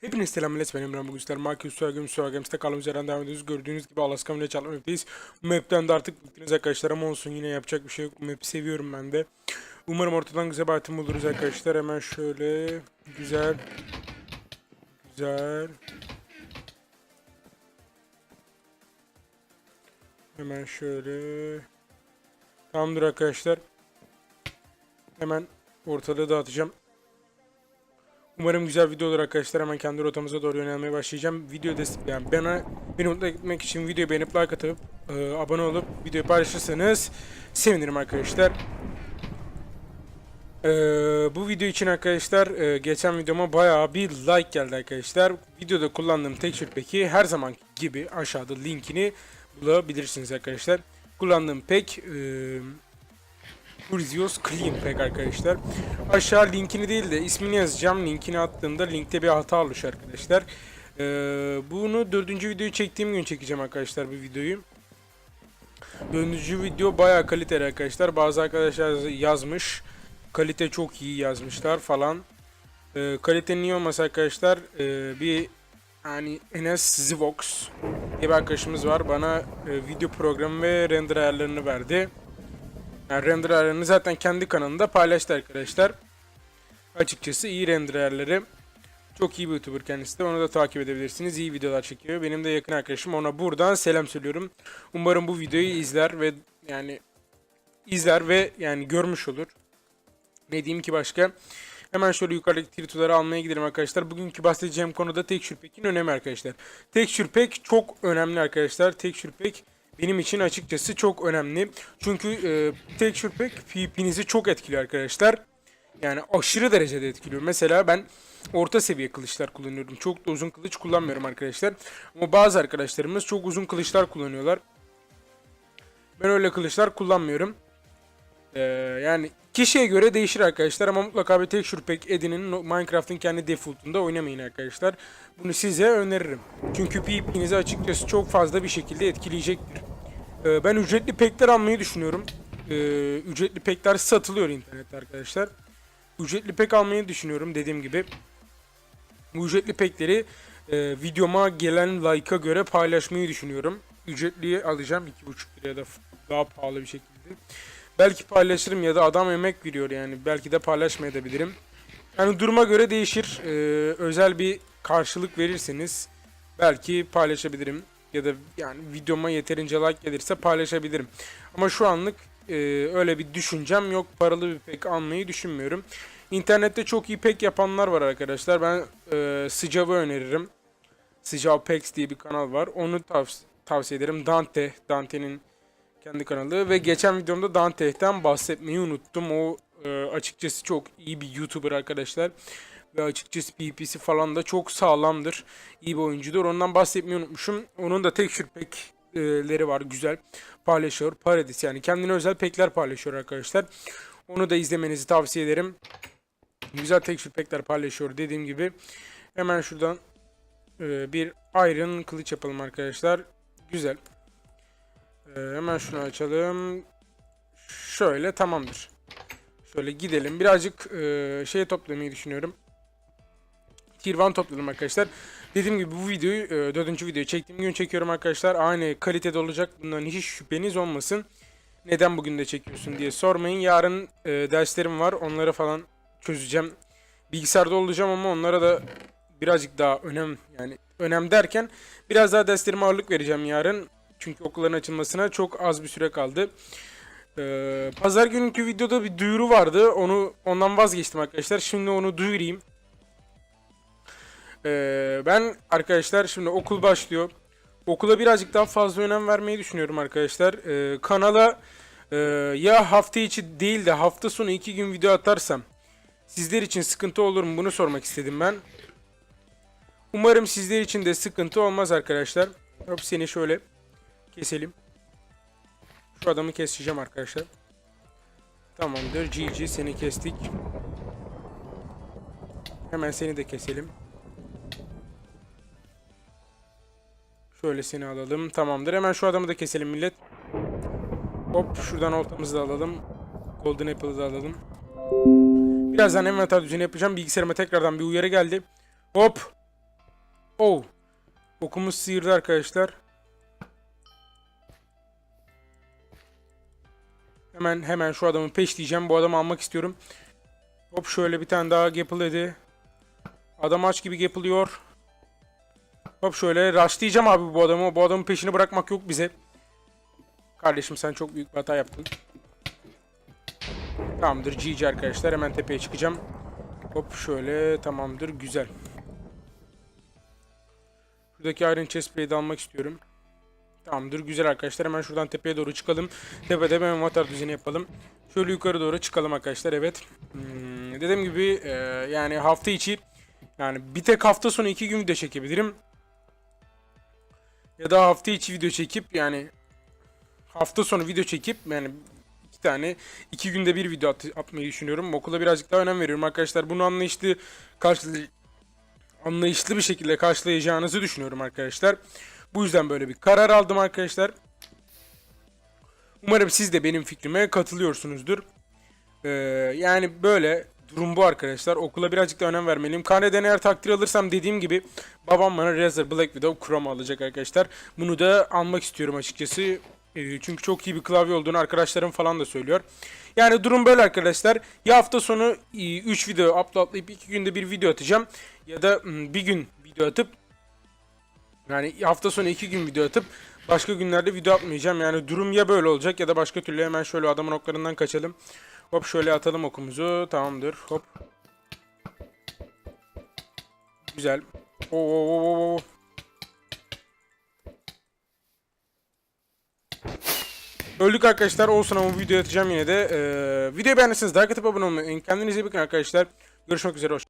Hepinize selam millet ben Emre bugün sizlerle Marcus Suagem Suagems'te kaldığımız yerden devam ediyoruz. Gördüğünüz gibi Alaska ile çalma map'teyiz. Bu map'ten de artık bittiniz arkadaşlar ama olsun yine yapacak bir şey yok. Bu map'i seviyorum ben de. Umarım ortadan güzel bir item buluruz arkadaşlar. Hemen şöyle güzel güzel Hemen şöyle Tamamdır arkadaşlar. Hemen ortalığı dağıtacağım. Umarım güzel video olur arkadaşlar. Hemen kendi rotamıza doğru yönelmeye başlayacağım. Video destek yani bana beni mutlu etmek için videoyu beğenip like atıp e, abone olup videoyu paylaşırsanız sevinirim arkadaşlar. E, bu video için arkadaşlar e, geçen videoma bayağı bir like geldi arkadaşlar. Videoda kullandığım texture pack'i her zaman gibi aşağıda linkini bulabilirsiniz arkadaşlar. Kullandığım pack e, Clean Pack arkadaşlar. Aşağı linkini değil de ismini yazacağım. Linkini attığımda linkte bir hata olmuş arkadaşlar. Ee, bunu dördüncü videoyu çektiğim gün çekeceğim arkadaşlar bu videoyu. Dördüncü video bayağı kaliteli arkadaşlar. Bazı arkadaşlar yazmış. Kalite çok iyi yazmışlar falan. Ee, kalitenin iyi olması arkadaşlar ee, bir yani Enes Zivox bir arkadaşımız var. Bana e, video programı ve render ayarlarını verdi. Yani render ayarlarını zaten kendi kanalında paylaştı arkadaşlar. Açıkçası iyi render ayarları. Çok iyi bir YouTuber kendisi de. Onu da takip edebilirsiniz. İyi videolar çekiyor. Benim de yakın arkadaşım. Ona buradan selam söylüyorum. Umarım bu videoyu izler ve yani izler ve yani görmüş olur. Ne diyeyim ki başka? Hemen şöyle yukarıdaki trituları almaya gidelim arkadaşlar. Bugünkü bahsedeceğim konuda Texture Pack'in önemi arkadaşlar. Texture Pack çok önemli arkadaşlar. Texture Pack benim için açıkçası çok önemli. Çünkü e, Texture Pack PvP'nizi çok etkiliyor arkadaşlar. Yani aşırı derecede etkiliyor. Mesela ben orta seviye kılıçlar kullanıyorum. Çok da uzun kılıç kullanmıyorum arkadaşlar. Ama bazı arkadaşlarımız çok uzun kılıçlar kullanıyorlar. Ben öyle kılıçlar kullanmıyorum. Ee, yani kişiye göre değişir arkadaşlar ama mutlaka bir texture pack edinin Minecraft'ın kendi default'unda oynamayın arkadaşlar. Bunu size öneririm. Çünkü PvP'nizi açıkçası çok fazla bir şekilde etkileyecektir. Ee, ben ücretli pack'ler almayı düşünüyorum. Ee, ücretli pack'ler satılıyor internette arkadaşlar. Ücretli pack almayı düşünüyorum dediğim gibi. Bu ücretli pack'leri e, videoma gelen like'a göre paylaşmayı düşünüyorum. Ücretliyi alacağım 2,5 liraya da daha pahalı bir şekilde. Belki paylaşırım ya da adam emek veriyor yani. Belki de paylaşmayabilirim. Yani duruma göre değişir. Ee, özel bir karşılık verirseniz belki paylaşabilirim. Ya da yani videoma yeterince like gelirse paylaşabilirim. Ama şu anlık e, öyle bir düşüncem yok. Paralı bir pek almayı düşünmüyorum. İnternette çok iyi pek yapanlar var arkadaşlar. Ben e, Sıcav'ı öneririm. Sıcav Packs diye bir kanal var. Onu tavs- tavsiye ederim. Dante, Dante'nin kendi kanalı ve geçen videomda Dante'den bahsetmeyi unuttum. O e, açıkçası çok iyi bir YouTuber arkadaşlar. Ve açıkçası PvP'si falan da çok sağlamdır. İyi bir oyuncudur. Ondan bahsetmeyi unutmuşum. Onun da texture pack'leri var güzel. Paylaşıyor. Paradis yani kendine özel pack'ler paylaşıyor arkadaşlar. Onu da izlemenizi tavsiye ederim. Güzel texture pack'ler paylaşıyor dediğim gibi. Hemen şuradan e, bir iron kılıç yapalım arkadaşlar. Güzel. Ee, hemen şunu açalım. Şöyle tamamdır. Şöyle gidelim. Birazcık e, şey toplamayı düşünüyorum. Tier 1 topladım arkadaşlar. Dediğim gibi bu videoyu e, dördüncü videoyu çektiğim gün çekiyorum arkadaşlar. Aynı kalitede olacak. Bundan hiç şüpheniz olmasın. Neden bugün de çekiyorsun diye sormayın. Yarın e, derslerim var. Onları falan çözeceğim. Bilgisayarda olacağım ama onlara da birazcık daha önem yani önem derken biraz daha derslerime ağırlık vereceğim yarın. Çünkü okulların açılmasına çok az bir süre kaldı. Ee, Pazar günkü videoda bir duyuru vardı. Onu ondan vazgeçtim arkadaşlar. Şimdi onu duyurayım. Ee, ben arkadaşlar şimdi okul başlıyor. Okula birazcık daha fazla önem vermeyi düşünüyorum arkadaşlar. Ee, kanala e, ya hafta içi değil de hafta sonu iki gün video atarsam sizler için sıkıntı olur mu bunu sormak istedim ben. Umarım sizler için de sıkıntı olmaz arkadaşlar. Hop seni şöyle keselim. Şu adamı keseceğim arkadaşlar. Tamamdır. GG seni kestik. Hemen seni de keselim. Şöyle seni alalım. Tamamdır. Hemen şu adamı da keselim millet. Hop şuradan oltamızı da alalım. Golden Apple'ı da alalım. Birazdan envanter düzeni yapacağım. Bilgisayarıma tekrardan bir uyarı geldi. Hop. Oh. Okumuz sıyırdı arkadaşlar. Hemen hemen şu adamı peşleyeceğim. Bu adamı almak istiyorum. Hop şöyle bir tane daha Gapple dedi. Adam aç gibi yapılıyor. Hop şöyle rushlayacağım abi bu adamı. Bu adamın peşini bırakmak yok bize. Kardeşim sen çok büyük bir hata yaptın. Tamamdır GG arkadaşlar. Hemen tepeye çıkacağım. Hop şöyle tamamdır güzel. Şuradaki Iron Chest Plate'i almak istiyorum. Tamamdır güzel arkadaşlar. Hemen şuradan tepeye doğru çıkalım. Tepede hemen motor düzeni yapalım. Şöyle yukarı doğru çıkalım arkadaşlar. Evet. Hmm, dediğim gibi e, yani hafta içi yani bir tek hafta sonu iki gün video çekebilirim. Ya da hafta içi video çekip yani hafta sonu video çekip yani iki tane iki günde bir video at- atmayı düşünüyorum. Okula birazcık daha önem veriyorum arkadaşlar. Bunu anlayışlı karşılay anlayışlı bir şekilde karşılayacağınızı düşünüyorum arkadaşlar. Bu yüzden böyle bir karar aldım arkadaşlar. Umarım siz de benim fikrime katılıyorsunuzdur. Ee, yani böyle durum bu arkadaşlar. Okula birazcık da önem vermeliyim. Karneden eğer takdir alırsam dediğim gibi babam bana Razer Black Widow Chrome alacak arkadaşlar. Bunu da almak istiyorum açıkçası. Ee, çünkü çok iyi bir klavye olduğunu arkadaşlarım falan da söylüyor. Yani durum böyle arkadaşlar. Ya hafta sonu 3 video uploadlayıp 2 günde bir video atacağım. Ya da bir gün video atıp yani hafta sonu 2 gün video atıp başka günlerde video atmayacağım. Yani durum ya böyle olacak ya da başka türlü hemen şöyle adamın oklarından kaçalım. Hop şöyle atalım okumuzu. Tamamdır. Hop. Güzel. Oo. Öldük arkadaşlar. Olsun ama bu videoyu atacağım yine de. Ee, videoyu beğendiyseniz like atıp abone olmayı. Kendinize iyi bakın arkadaşlar. Görüşmek üzere. Hoşçakalın.